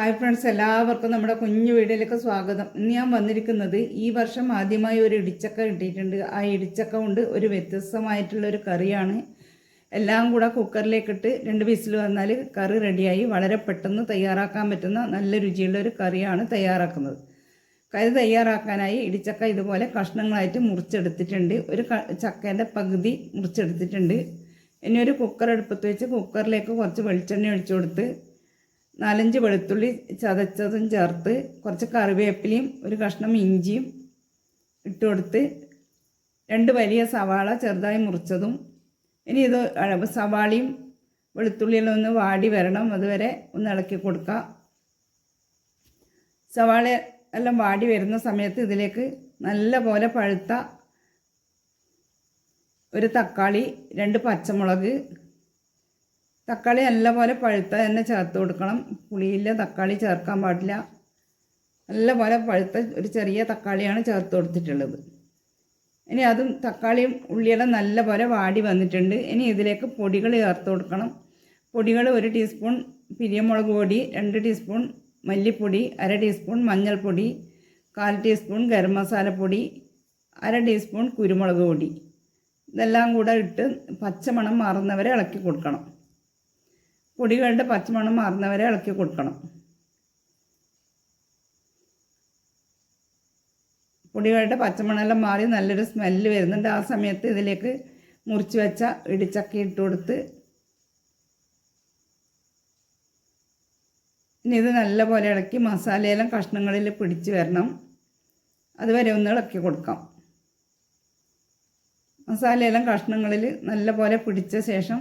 Hi friends എല്ലാവർക്കും നമ്മുടെ കുഞ്ഞു വീഡിയോയിലേക്ക് സ്വാഗതം. ഇന്ന് ഞാൻ വന്നിരിക്കുന്നത് ഈ വർഷം ആദ്യമായി ഒരു ഇടിച്ചക്ക കിട്ടിയിട്ടുണ്ട്. ആ ഇടിച്ചക്ക കൊണ്ട് ഒരു വ്യത്യസ്തമായിട്ടുള്ള ഒരു കറിയാണ്. എല്ലാം കൂടെ കുക്കറിലേക്കിട്ട് രണ്ട് വിസിൽ വന്നാൽ കറി റെഡിയായി. വളരെ പെട്ടെന്ന് തയ്യാറാക്കാൻ പറ്റുന്ന നല്ല രുചിയുള്ള ഒരു കറിയാണ് തയ്യാറാക്കുന്നത്. കറി തയ്യാറാക്കാനായി ഇടിച്ചക്ക ഇതുപോലെ കഷ്ണങ്ങളായിട്ട് മുറിച്ചെടുത്തിട്ടുണ്ട്. ഒരു ചക്കേന്റെ പകുതി മുറിച്ചെടുത്തിട്ടുണ്ട്. ഇനി ഒരു കുക്കർ അടുപ്പത്ത് വെച്ച് കുക്കറിലേക്ക് കുറച്ച് വെളിച്ചെണ്ണ ഒഴിച്ചു കൊടുത്ത് നാലഞ്ച് വെളുത്തുള്ളി ചതച്ചതും ചേർത്ത് കുറച്ച് കറിവേപ്പിലയും ഒരു കഷ്ണം ഇഞ്ചിയും ഇട്ട് കൊടുത്ത് രണ്ട് വലിയ സവാള ചെറുതായി മുറിച്ചതും ഇനി ഇത് സവാളയും വെളുത്തുള്ളിയെല്ലാം ഒന്ന് വാടി വരണം. അതുവരെ ഒന്ന് ഇളക്കി കൊടുക്കുക. സവാള എല്ലാം വാടി വരുന്ന സമയത്ത് ഇതിലേക്ക് നല്ല പോലെ പഴുത്ത ഒരു തക്കാളി രണ്ട് പച്ചമുളക് തക്കാളി നല്ലപോലെ പഴുത്ത തന്നെ ചേർത്ത് കൊടുക്കണം. പുളിയില്ല തക്കാളി ചേർക്കാൻ പാടില്ല. നല്ലപോലെ പഴുത്ത ഒരു ചെറിയ തക്കാളിയാണ് ചേർത്ത് കൊടുത്തിട്ടുള്ളത്. ഇനി അതും തക്കാളിയും ഉള്ളിയെല്ലാം നല്ലപോലെ വാടി വന്നിട്ടുണ്ട്. ഇനി ഇതിലേക്ക് പൊടികൾ ചേർത്ത് കൊടുക്കണം. പൊടികൾ ഒരു ടീസ്പൂൺ പിരിയമുളക് പൊടി രണ്ട് ടീസ്പൂൺ മല്ലിപ്പൊടി അര ടീസ്പൂൺ മഞ്ഞൾപ്പൊടി കാൽ ടീസ്പൂൺ ഗരം മസാലപ്പൊടി അര ടീസ്പൂൺ കുരുമുളക് പൊടി. ഇതെല്ലാം കൂടെ ഇട്ട് പച്ചമണം മാറുന്നവരെ ഇളക്കി കൊടുക്കണം. പൊടികളുടെ പച്ചമണം മാറുന്നവരെ ഇളക്കി കൊടുക്കണം. പൊടികളുടെ പച്ചമണമെല്ലാം മാറി നല്ലൊരു സ്മെല്ല് വരുന്നുണ്ട്. ആ സമയത്ത് ഇതിലേക്ക് മുറിച്ച് വെച്ച ഇടിച്ചക്ക ഇട്ട് കൊടുത്ത് ഇനി ഇത് നല്ലപോലെ ഇളക്കി മസാലയെല്ലാം കഷ്ണങ്ങളിൽ പിടിച്ച് വരണം. അതുവരെ ഒന്ന് ഇളക്കി കൊടുക്കാം. മസാലയെല്ലാം കഷ്ണങ്ങളിൽ നല്ലപോലെ പിടിച്ച ശേഷം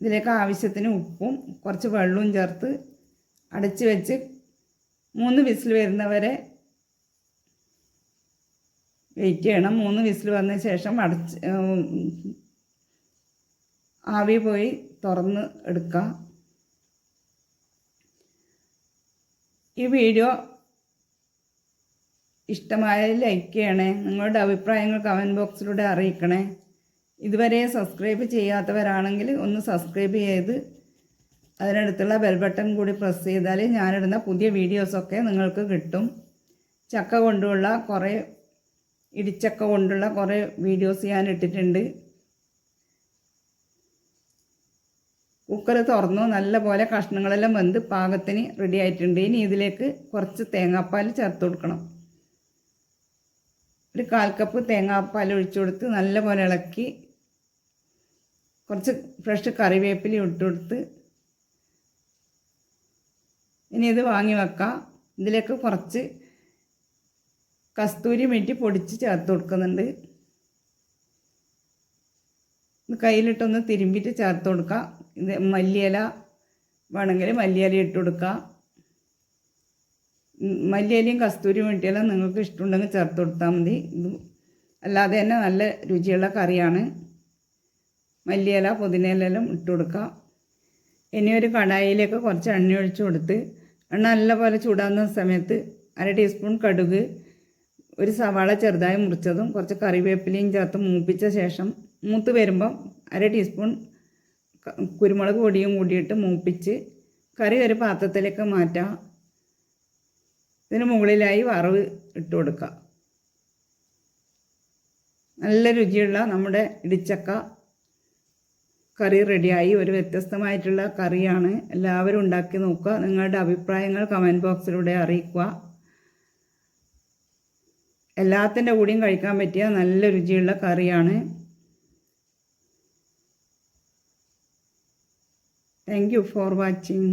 ഇതിലേക്ക് ആവശ്യത്തിന് ഉപ്പും കുറച്ച് വെള്ളവും ചേർത്ത് അടച്ച് വെച്ച് മൂന്ന് വിസിൽ വരുന്നവരെ വെയിറ്റ് ചെയ്യണം. മൂന്ന് വിസിൽ വന്ന ശേഷം അടച്ച് ആവി പോയി തുറന്ന് എടുക്കുക ഈ വീഡിയോ ഇഷ്ടമായ ലൈക്ക് ചെയ്യണേ. നിങ്ങളുടെ അഭിപ്രായങ്ങൾ കമന്റ് ബോക്സിലൂടെ അറിയിക്കണേ. ഇതുവരെ സബ്സ്ക്രൈബ് ചെയ്യാത്തവരാണെങ്കിൽ ഒന്ന് സബ്സ്ക്രൈബ് ചെയ്ത് അതിനടുത്തുള്ള ബെൽ ബട്ടൺ കൂടി പ്രസ് ചെയ്താൽ ഞാനിടുന്ന പുതിയ വീഡിയോസൊക്കെ നിങ്ങൾക്ക് കിട്ടും. ചക്ക കൊണ്ടുള്ള കുറേ ഇടിച്ചക്ക കൊണ്ടുള്ള കുറേ വീഡിയോസ് ഞാൻ ഇട്ടിട്ടുണ്ട്. കുക്കർ തുറന്നു നല്ലപോലെ കഷ്ണങ്ങളെല്ലാം വെന്ത് പാകത്തിന് റെഡി ആയിട്ടുണ്ട്. ഇനി ഇതിലേക്ക് കുറച്ച് തേങ്ങാപ്പാൽ ചേർത്ത് കൊടുക്കണം. ഒരു കാൽ കപ്പ് തേങ്ങാപ്പാൽ ഒഴിച്ചു കൊടുത്ത് നല്ലപോലെ ഇളക്കി കുറച്ച് ഫ്രഷ് കറിവേപ്പില ഇട്ട് കൊടുത്ത് ഇനി ഇത് വാങ്ങി വെക്കാം. ഇതിലേക്ക് കുറച്ച് കസ്തൂരി മെറ്റി പൊടിച്ച് ചേർത്ത് കൊടുക്കുന്നുണ്ട്. കയ്യിലിട്ടൊന്ന് തിരുമ്പിയിട്ട് ചേർത്ത് കൊടുക്കാം. ഇത് മല്ലിയില വേണമെങ്കിൽ മല്ലിയില ഇട്ട് കൊടുക്കാം. മല്ലിയിലയും കസ്തൂരി മെറ്റിയെല്ലാം നിങ്ങൾക്ക് ഇഷ്ടമുണ്ടെങ്കിൽ ചേർത്ത് കൊടുത്താൽ മതി. ഇത് അല്ലാതെ തന്നെ നല്ല രുചിയുള്ള കറിയാണ്. മല്ലിയില പുതിനയിലെല്ലാം ഇട്ട് കൊടുക്കുക ഇനി ഒരു കടായിലേക്ക് കുറച്ച് എണ്ണ ഒഴിച്ച് കൊടുത്ത് എണ്ണ നല്ലപോലെ ചൂടാകുന്ന സമയത്ത് അര ടീസ്പൂൺ കടുക് ഒരു സവാള ചെറുതായി മുറിച്ചതും കുറച്ച് കറിവേപ്പിലയും ചേർത്ത് മൂപ്പിച്ച ശേഷം മൂത്ത് വരുമ്പം അര ടീസ്പൂൺ കുരുമുളക് പൊടിയും കൂടിയിട്ട് മൂപ്പിച്ച് കറി ഒരു പാത്രത്തിലേക്ക് മാറ്റാം. ഇതിന് മുകളിലായി വറവ് ഇട്ട് കൊടുക്കുക നല്ല രുചിയുള്ള നമ്മുടെ ഇടിച്ചക്ക കറി റെഡിയായി. ഒരു വ്യത്യസ്തമായിട്ടുള്ള കറിയാണ്. എല്ലാവരും ഉണ്ടാക്കി നോക്കുക. നിങ്ങളുടെ അഭിപ്രായങ്ങൾ കമന്റ് ബോക്സിലൂടെ അറിയിക്കുക. എല്ലാത്തിന്റെ കൂടിയും കഴിക്കാൻ പറ്റിയ നല്ല രുചിയുള്ള കറിയാണ്. Thank you for watching